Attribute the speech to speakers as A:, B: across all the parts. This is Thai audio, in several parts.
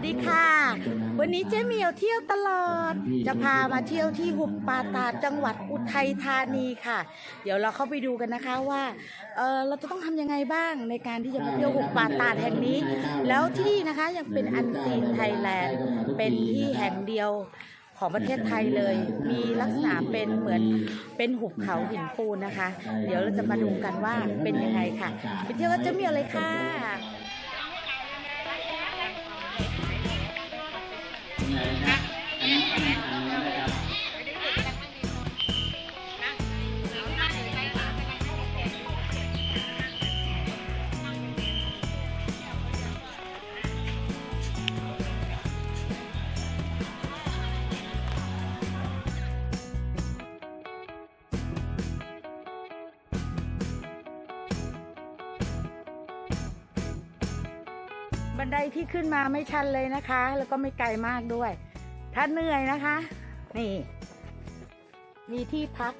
A: สวัสดีค่ะ วันนี้เจ๊เหมียวเที่ยวตลอด จะพามาเที่ยวที่หุบป่าตาดจังหวัดอุทัยธานีค่ะ เดี๋ยวเราเข้าไปดูกันนะคะว่าเออเราจะต้องทำยังไงบ้างในการที่จะมาเที่ยวหุบป่าตาดแห่งนี้ แล้วที่นี่นะคะยังเป็นอันซีนไทยแลนด์เป็นที่แห่งเดียวของประเทศไทยเลย มีลักษณะเป็นเหมือนเป็นหุบเขาหินปูนนะคะ เดี๋ยวเราจะมาดูกันว่าเป็นยังไงค่ะ ไปเที่ยวกับเจ๊เมียวเลยค่ะ บันไดที่ขึ้นมาไม่ชันเลยนะคะ แล้วก็ไม่ไกลมากด้วย ถ้าเหนื่อยนะคะ นี่ มีที่พัก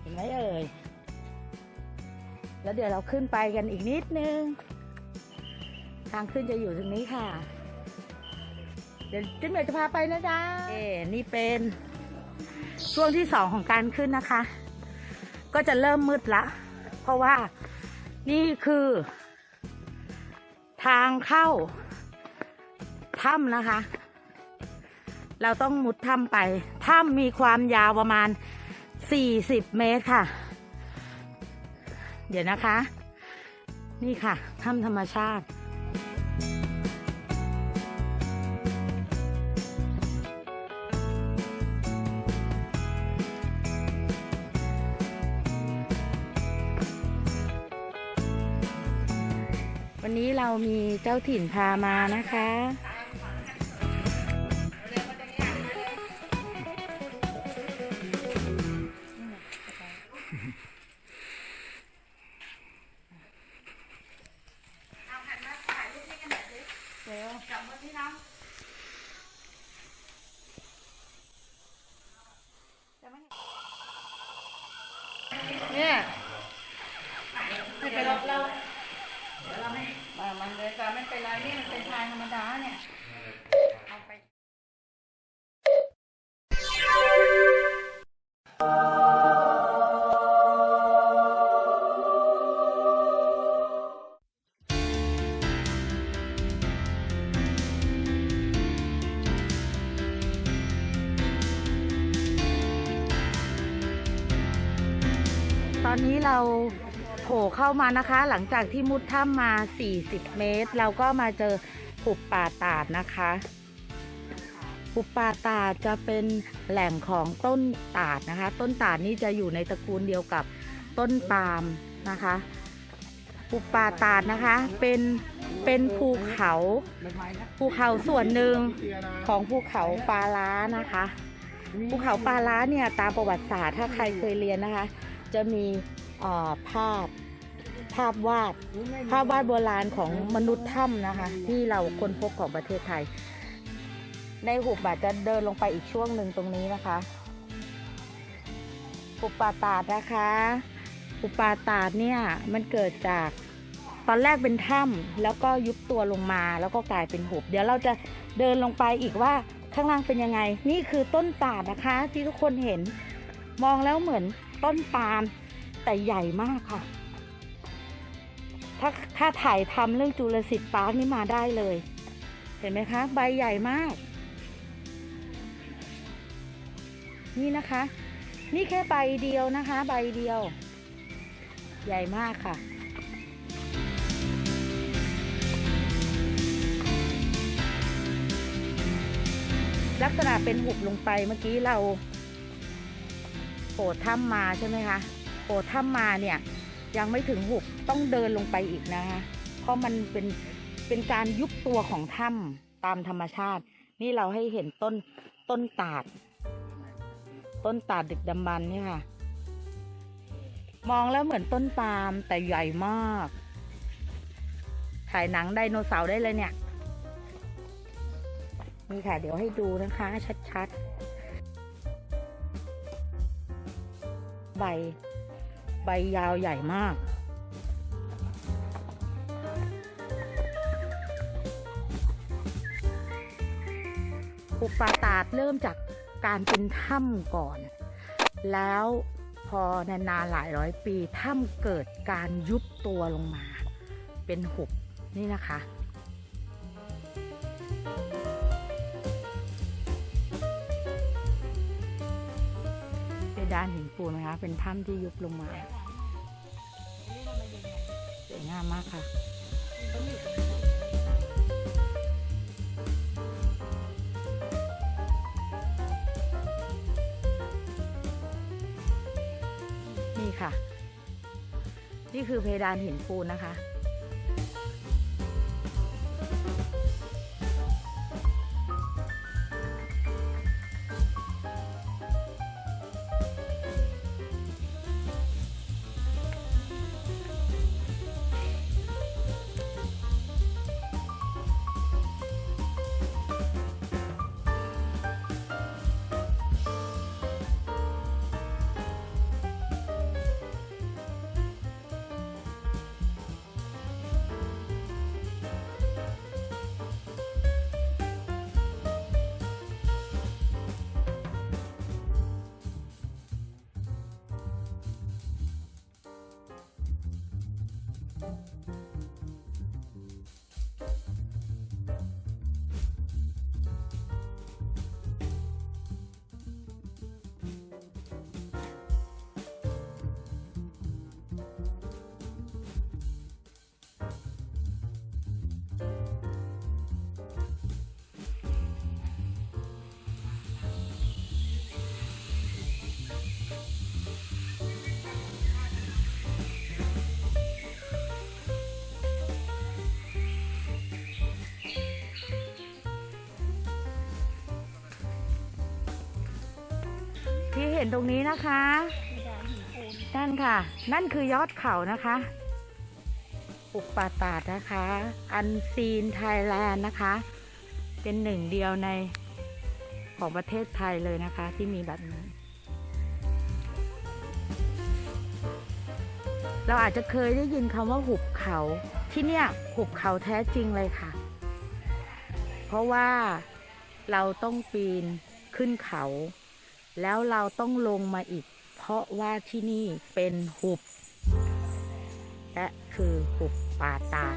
A: เห็นไหมเอ่ย แล้วเดี๋ยวเราขึ้นไปกันอีกนิดนึง ทางขึ้นจะอยู่ตรงนี้ค่ะ เดี๋ยวจิ้มเดี๋ยวจะพาไปนะจ๊ะเอ่นี่เป็นช่วงที่สองของการขึ้นนะคะ ก็จะเริ่มมืดละ เพราะว่านี่คือ ทางเข้าถ้ำนะคะ เราต้องมุดถ้ำไปถ้ำมีความยาวประมาณ 40 เมตรค่ะ เดี๋ยวนะคะ นี่ค่ะถ้ำธรรมชาติ วันนี้เรามีเจ้าถิ่นพามานะคะเดี๋ยวกลับมาที่น้ำเนี่ยไม่เป็นไรเรา เดี๋ยวเราไม่มา มันเลยก็ไม่เป็นไรนี่มันเป็นทางธรรมดาเนี่ยเอาไปตอนนี้เรา ผล่เข้ามานะคะ หลังจากที่มุดถ้ำมา 40 เมตร เราก็มาเจอหุบป่าตาดนะคะหุบป่าตาดจะเป็นแหล่งของต้นตาดนะคะ ต้นตาดนี่จะอยู่ในตระกูลเดียวกับต้นปาล์มนะคะหุบป่าตาดนะคะเป็นเป็นภูเขาภูเขาส่วนหนึ่งของภูเขาปาล้านะคะภูเขาปาล้าเนี่ยตามประวัติศาสตร์ถ้าใครเคยเรียนนะคะ จะมีเอ่อภาพภาพวาดภาพวาดโบราณของมนุษย์ถ้ำนะคะ ที่เราค้นพบของประเทศไทย ในหุบอาจจะเดินลงไปอีกช่วงหนึ่งตรงนี้นะคะหุบป่าตาดนะคะหุบป่าตาดเนี่ยมันเกิดจากตอนแรกเป็นถ้ำแล้วก็ยุบตัวลงมาแล้วก็กลายเป็นหุบ เดี๋ยวเราจะเดินลงไปอีกว่าข้างล่างเป็นยังไง นี่คือต้นตาดนะคะที่ทุกคนเห็นมองแล้วเหมือน ต้นปาล์มแต่ใหญ่มากค่ะ ถ้าถ้าถ่ายทำเรื่องจูเลสิตปาร์คนี่มาได้เลย เห็นไหมคะ ใบใหญ่มาก นี่นะคะ นี่แค่ใบเดียวนะคะ ใบเดียว ใหญ่มากค่ะลักษณะเป็นหุบลงไปเมื่อกี้เรา โผล่ถ้ำมาใช่ไหมคะโผล่ถ้ำมาเนี่ยยังไม่ถึงหุบต้องเดินลงไปอีกนะคะ เพราะมันเป็นเป็นการยุบตัวของถ้ำตามธรรมชาติ นี่เราให้เห็นต้นต้นตาด ต้นตาดดึกดำบรรพ์นี่ค่ะ มองแล้วเหมือนต้นปาล์มแต่ใหญ่มาก ถ่ายหนังไดโนเสาร์ได้เลยเนี่ย นี่ค่ะ เดี๋ยวให้ดูนะคะ ชัดๆ ใบ ใบยาวใหญ่มากหุปาตาดเริ่มจากการเป็นถ้ำก่อน แล้วพอนานๆหลายร้อยปีถ้ำเกิดการยุบตัวลงมา เป็นหุบนี่นะคะ ด้านหินปูนนะคะ เป็นถ้ำที่ยุบลงมาสวยงามมากค่ะนี่ค่ะ นี่คือเพดานหินปูนนะคะ เห็นตรงนี้นะคะ นั่นค่ะ นั่นคือยอดเขานะคะปุกป่าตาดนะคะ อันซีนไทยแลนด์นะคะ เป็นหนึ่งเดียวในของประเทศไทยเลยนะคะ ที่มีแบบนี้ เราอาจจะเคยได้ยินคำว่าหุบเขาที่เนี่ยหุบเขาแท้จริงเลยค่ะ เพราะว่าเราต้องปีนขึ้นเขา แล้วเราต้องลงมาอีก เพราะว่าที่นี่เป็นหุบ และคือหุบป่าตาด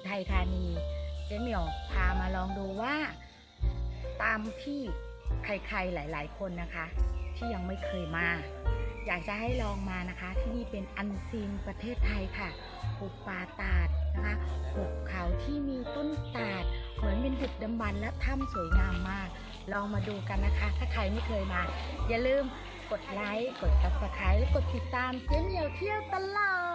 A: อุทัยธานี เจ๊เหมียวพามาลองดูว่า ตามที่ใครๆหลาย ๆ คนนะคะ ที่ยังไม่เคยมา อยากจะให้ลองมานะคะ ที่นี่เป็นอันซีนประเทศไทยค่ะหุบป่าตาดนะคะหุบเขาที่มีต้นตาดเหมือนเป็นดึกดำบรรและถ้ำสวยงามมาก ลองมาดูกันนะคะ ถ้าใครไม่เคยมา อย่าลืมกดไลค์ กด subscribe และกดติดตามเจ๊เหมียวเที่ยวตลอด